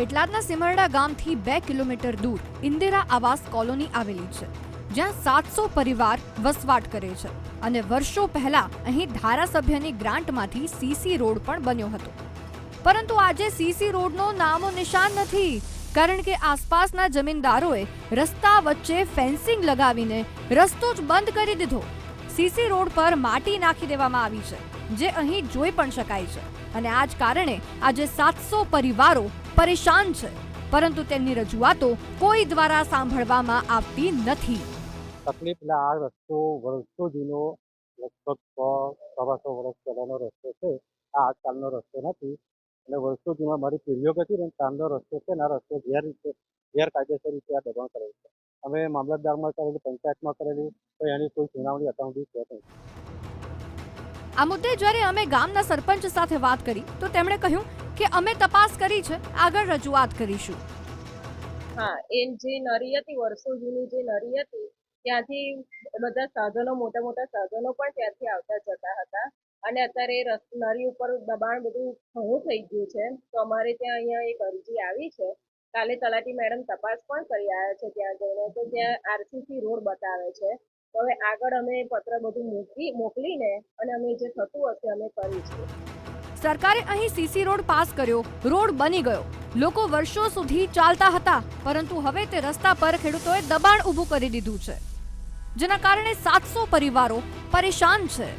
તાલુકાના સિમરડા ગામથી બે કિલોમીટર દૂર ઇન્દિરા આવાસ કોલોની આવેલી છે, જ્યાં સાતસો પરિવાર વસવાટ કરે છે અને વર્ષો પહેલા અહીં ધારાસભ્યની ગ્રાન્ટમાંથી સીસી રોડ પણ બન્યો હતો. પરંતુ આજે સીસી રોડનો નામો નિશાન નથી, કારણ કે આસપાસના જમીનદારોએ રસ્તા વચ્ચે ફેન્સિંગ લગાવીને રસ્તો જ બંધ કરી દીધો. સીસી રોડ પર માટી નાખી દેવામાં આવી છે. જે અહીં જોઈ પણ શકાય છે. અને આ જ કારણે આજે સાતસો પરિવારો પરેશાન છે. પરંતુ તેમની રજૂઆતો કોઈ દ્વારા સાંભળવામાં આવતી નથી. તકલીફ આ રસ્તો વર્ષો જૂનો, લગભગ સો સવાસો વર્ષ પહેલાનો રસ્તો છે. આ આજકાલનો રસ્તો નથી. અને વર્ષો જૂનો મારી પેઢીઓ હતી ને કાલનો રસ્તો છે ને આ રસ્તો ગેર રીતે, ગેરકાયદેસર રીતે આ દબાણ કરે છે. અમે મામલતદારમાં કરેલી, પંચાયતમાં કરેલી, તો એની કોઈ સુનાવણી અત્યાર છે નહીં. આ મુદ્દે જ્યારે અમે ગામના સરપંચ સાથે વાત કરી, તો તેમણે કહ્યું કે અમે તપાસ કરી છે, આગળ રજૂઆત કરીશું. હા, એ જે નરી હતી, વર્ષો જૂની જે નરી હતી, ત્યાંથી બધા સાધનો, મોટા મોટા સાધનો પણ ત્યાંથી આવતા જતા હતા. અને અત્યારે નરી ઉપર દબાણ બધું ઘણું થઈ ગયું છે. તો અમારે ત્યાં અહીંયા એક અરજી આવી છે. કાલે તલાટી મેડમ તપાસ પણ કરી આવ્યા છે ત્યાં જઈને. તો ત્યાં આરસીસી રોડ બતાવે છે. હવે આગળ અમે પત્ર બધું મૂકી, મોકલીને અને અમે જે થતું હશે અમે કરીશું. સરકારે અહીં સીસી રોડ પાસ કર્યો. રોડ બની ગયો. લોકો વર્ષો સુધી ચાલતા હતા, પરંતુ હવે તે રસ્તા પર ખેડૂતોએ દબાણ ઊભું કરી દીધું છે. જેના કારણે સાતસો પરિવારો પરેશાન છે.